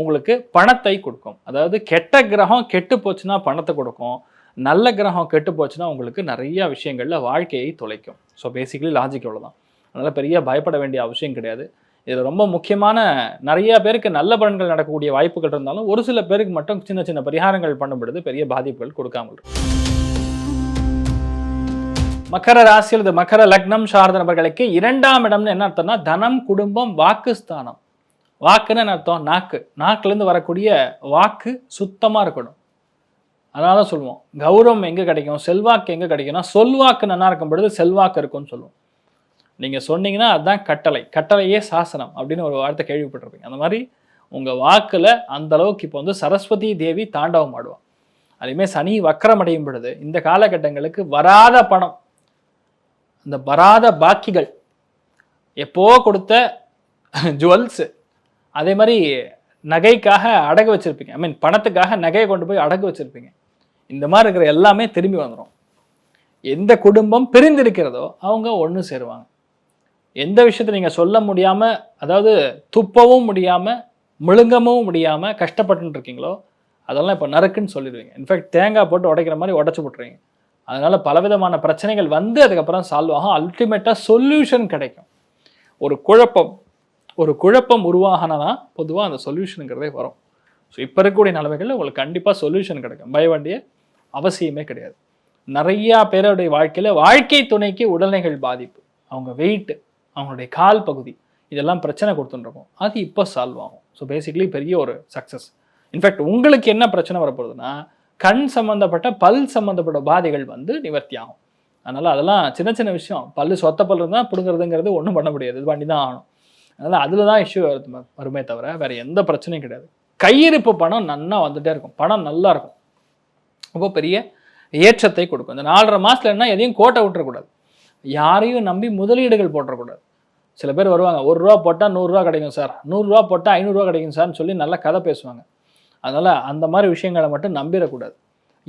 உங்களுக்கு பணத்தை கொடுக்கும். அதாவது கெட்ட கிரகம் கெட்டு போச்சுன்னா பணத்தை கொடுக்கும். நல்ல கிரகம் கெட்டு போச்சுன்னா உங்களுக்கு நிறைய விஷயங்களில் வாழ்க்கையை தொலைக்கும். ஸோ பேசிக்கலி லாஜிக் இவ்வளோதான் அதனால் பெரிய பயப்பட வேண்டிய அவசியம் கிடையாது. இதில் ரொம்ப முக்கியமான நிறைய பேருக்கு நல்ல பலன்கள் நடக்கக்கூடிய வாய்ப்புகள் இருந்தாலும் ஒரு சில பேருக்கு மட்டும் சின்ன சின்ன பரிகாரங்கள் பண்ணும்பொழுது பெரிய பாதிப்புகள் கொடுக்காமல் இருக்கும். மகர ராசியில் இது மகர லக்னம் சார்ந்த நபர்களுக்கு இரண்டாம் இடம்னு என்ன அர்த்தம்னா தனம் குடும்பம் வாக்குஸ்தானம். வாக்குன்னு என்ன அர்த்தம்? நாக்கு. நாக்குலேருந்து வரக்கூடிய வாக்கு சுத்தமாக இருக்கணும். அதனால தான் சொல்லுவோம். கௌரவம் எங்கே கிடைக்கும்? செல்வாக்கு எங்கே கிடைக்கும்னா சொல்வாக்கு நல்லா இருக்கும் பொழுது செல்வாக்கு இருக்கும்னு சொல்லுவோம். நீங்கள் சொன்னீங்கன்னா அதுதான் கட்டளை. கட்டளையே சாசனம் அப்படின்னு ஒரு வார்த்தை கேள்விப்பட்டிருப்பீங்க. அந்த மாதிரி உங்கள் வாக்கில் அந்த அளவுக்கு இப்போ வந்து சரஸ்வதி தேவி தாண்டவம் ஆடுவான் அதேமாதிரி சனி வக்கரம் அடையும் பொழுது இந்த காலகட்டங்களுக்கு வராத பணம் இந்த வராத பாக்கிகள் எப்போ கொடுத்த ஜுவல்ஸு அதே மாதிரி நகைக்காக அடகு வச்சுருப்பீங்க. ஐ மீன் பணத்துக்காக நகையை கொண்டு போய் அடகு வச்சிருப்பீங்க. இந்த மாதிரி இருக்கிற எல்லாமே திரும்பி வந்துடும் எந்த குடும்பம் பிரிந்திருக்கிறதோ அவங்க ஒன்று சேருவாங்க. எந்த விஷயத்தை நீங்கள் சொல்ல முடியாமல் அதாவது துப்பவும் முடியாமல் முழுங்கவும் முடியாமல் கஷ்டப்பட்டுட்டு இருக்கீங்களோ அதெல்லாம் இப்போ நறுக்குன்னு சொல்லிடுவீங்க. இன்ஃபேக்ட் தேங்காய் போட்டு உடைக்கிற மாதிரி உடச்சி போட்டுருவீங்க. அதனால் பலவிதமான பிரச்சனைகள் வந்து அதுக்கப்புறம் சால்வ் ஆகும். அல்டிமேட்டாக சொல்யூஷன் கிடைக்கும். ஒரு குழப்பம் ஒரு குழப்பம் உருவாகனா பொதுவாக அந்த சொல்யூஷனுங்கிறதே வரும். ஸோ இப்போ இருக்கக்கூடிய நிலைமைகளில் உங்களுக்கு கண்டிப்பாக சொல்யூஷன் கிடைக்கும். பய வேண்டிய அவசியமே கிடையாது. நிறையா பேருடைய வாழ்க்கையில் வாழ்க்கை துணைக்கு உடல்நிலைகள் பாதிப்பு. அவங்க வெயிட்டு அவங்களுடைய கால் பகுதி இதெல்லாம் பிரச்சனை கொடுத்துட்டுருக்கும். அது இப்போ சால்வ் ஆகும். ஸோ பேசிக்லி பெரிய ஒரு சக்ஸஸ் இன்ஃபேக்ட் உங்களுக்கு என்ன பிரச்சனை வரப்போகுதுன்னா கண் சம்மந்தப்பட்ட பல் சம்மந்தப்பட்ட பாதைகள் வந்து நிவர்த்தி ஆகும். அதனால் அதெல்லாம் சின்ன சின்ன விஷயம். பல்லு சொத்த பல் இருந்தால் பிடுங்கிறதுங்கிறது ஒன்றும் பண்ண முடியாது. இது பண்ணி தான் ஆகணும். அதனால் அதில் தான் இஷ்யூ வருது வருமே தவிர வேறு எந்த பிரச்சனையும் கிடையாது. கையிருப்பு பணம் நன்னா வந்துகிட்டே இருக்கும். பணம் நல்லா இருக்கும். ரொம்ப பெரிய ஏற்றத்தை கொடுக்கும். இந்த நாலரை மாசத்துல என்ன எதையும் கோட்டை விட்டுறக்கூடாது. யாரையும் நம்பி முதலீடுகள் போட்டுறக்கூடாது சில பேர் வருவாங்க ஒரு ரூபா போட்டால் நூறுரூவா கிடைக்கும் சார். நூறுரூவா போட்டால் ஐநூறுரூவா கிடைக்கும் சார்னு சொல்லி நல்லா கதை பேசுவாங்க. அதனால் அந்த மாதிரி விஷயங்களை மட்டும் நம்பிடக்கூடாது.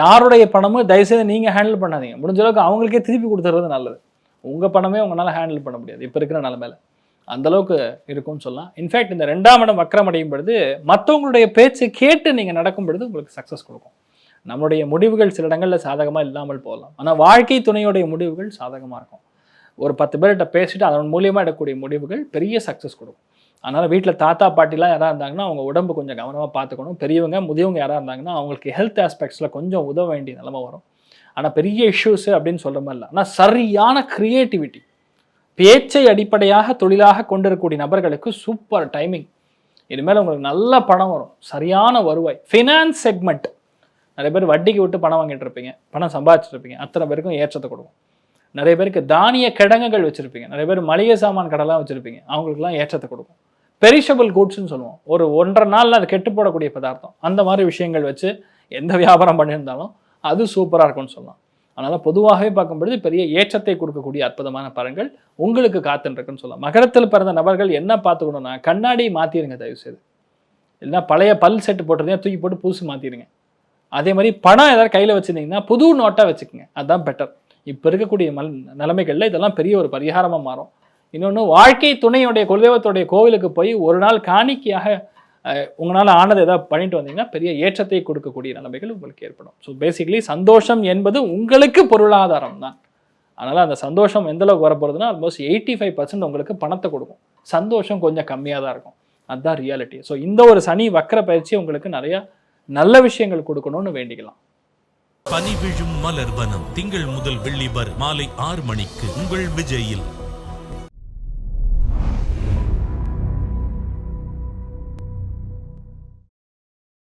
யாருடைய பணமும் தயவுசெய்து நீங்கள் ஹேண்டில் பண்ணாதீங்க. முடிஞ்ச அளவுக்கு அவங்களுக்கே திருப்பி கொடுத்துறது நல்லது. உங்கள் பணமே உங்களால் ஹேண்டில் பண்ண முடியாது. இப்போ இருக்கிற நிலமையில. அந்த அளவுக்கு இருக்கும்னு சொல்லலாம். இன்ஃபேக்ட் இந்த ரெண்டாம் இடம் வக்கரமடையும் பொழுது மற்றவங்களுடைய பேச்சு கேட்டு நீங்கள் நடக்கும் பொழுது உங்களுக்கு சக்ஸஸ் கொடுக்கும். நம்மளுடைய முடிவுகள் சில இடங்களில் சாதகமாக இல்லாமல் போகலாம். ஆனால் வாழ்க்கை துணையுடைய முடிவுகள் சாதகமாக இருக்கும். ஒரு பத்து பேர்கிட்ட பேசிட்டு அதன் மூலியமாக எடுக்கக்கூடிய முடிவுகள் பெரிய சக்ஸஸ் கொடுக்கும். அதனால் வீட்டில் தாத்தா பாட்டிலாம் யாராக இருந்தாங்கன்னா அவங்க உடம்பு கொஞ்சம் கவனமாக பார்த்துக்கணும். பெரியவங்க முதியவங்க யாராக இருந்தாங்கன்னா அவங்களுக்கு ஹெல்த் ஆஸ்பெக்ட்ஸில் கொஞ்சம் உதவ வேண்டிய நிலமை வரும். ஆனால் பெரிய இஷ்யூஸு அப்படின்னு சொல்கிற மாதிரி இல்லை. ஆனால் சரியான க்ரியேட்டிவிட்டி பேச்சை அடிப்படையாக தொழிலாக கொண்டிருக்கக்கூடிய நபர்களுக்கு சூப்பர் டைமிங் இனிமேல் உங்களுக்கு நல்ல பணம் வரும். சரியான வருவாய். ஃபினான்ஸ் செக்மெண்ட் நிறைய பேர் வட்டிக்கு விட்டு பணம் வாங்கிட்டு இருப்பீங்க. பணம் சம்பாதிச்சுட்டு இருப்பீங்க. அத்தனை பேருக்கும் ஏற்றத்தை கொடுக்கும். நிறைய பேருக்கு தானிய கிடங்குகள் வச்சுருப்பீங்க. நிறைய பேர் மளிகை சாமான் கடைலாம் வச்சுருப்பீங்க. அவங்களுக்குலாம் ஏற்றத்தை கொடுக்கும். பெரிஷபிள் கூட்ஸ்னு சொல்லுவோம். ஒரு ஒன்றரை நாளில் அது கெட்டு போடக்கூடிய பதார்த்தம். அந்த மாதிரி விஷயங்கள் வச்சு எந்த வியாபாரம் பண்ணியிருந்தாலும் அது சூப்பராக இருக்கும்னு சொல்லலாம். அதனால் பொதுவாகவே பார்க்கும்பொழுது பெரிய ஏற்றத்தை கொடுக்கக்கூடிய அற்புதமான பலன்கள் உங்களுக்கு காத்துருக்குன்னு சொல்லலாம். மகரத்தில் பிறந்த நபர்கள் என்ன பார்த்துக்கணும்னா கண்ணாடி மாற்றிடுங்க தயவுசெய்து. இல்லைன்னா பழைய பல் செட்டு போட்டதையும் தூக்கி போட்டு புதுசு மாற்றிடுங்க அதே மாதிரி பணம் ஏதாவது கையில் வச்சுருந்தீங்கன்னா புது நோட்டாக வச்சுக்கோங்க. அதுதான் பெட்டர் இப்போ இருக்கக்கூடிய மல் நிலைமைகளில் இதெல்லாம் பெரிய ஒரு பரிகாரமாக மாறும். இன்னொன்று வாழ்க்கை துணையுடைய குலதெய்வத்துடைய கோவிலுக்கு போய் ஒரு நாள் காணிக்கையாக உங்களால் ஆனது ஏதாவது பண்ணிட்டு வந்தீங்கன்னா பெரிய ஏற்றத்தை கொடுக்கக்கூடிய நிலைமைகள் உங்களுக்கு ஏற்படும். ஸோ பேசிக்கலி சந்தோஷம் என்பது உங்களுக்கு பொருளாதாரம் தான். அதனால் அந்த சந்தோஷம் எந்தளவுக்கு வரப்போகிறதுனா ஆல்மோஸ்ட் எயிட்டி ஃபைவ் பர்சன்ட் உங்களுக்கு பணத்தை கொடுக்கும். சந்தோஷம் கொஞ்சம் கம்மியாக தான் இருக்கும். அதுதான் ரியாலிட்டி ஸோ இந்த ஒரு சனி வக்கர பயிற்சி உங்களுக்கு நிறையா நல்ல விஷயங்கள் கொடுக்கணும்னு வேண்டிக்கலாம். பனி விழும் மலர் வனம். திங்கள் முதல் வெள்ளி வரை மாலை ஆறு மணிக்கு உங்கள் விஜயில்.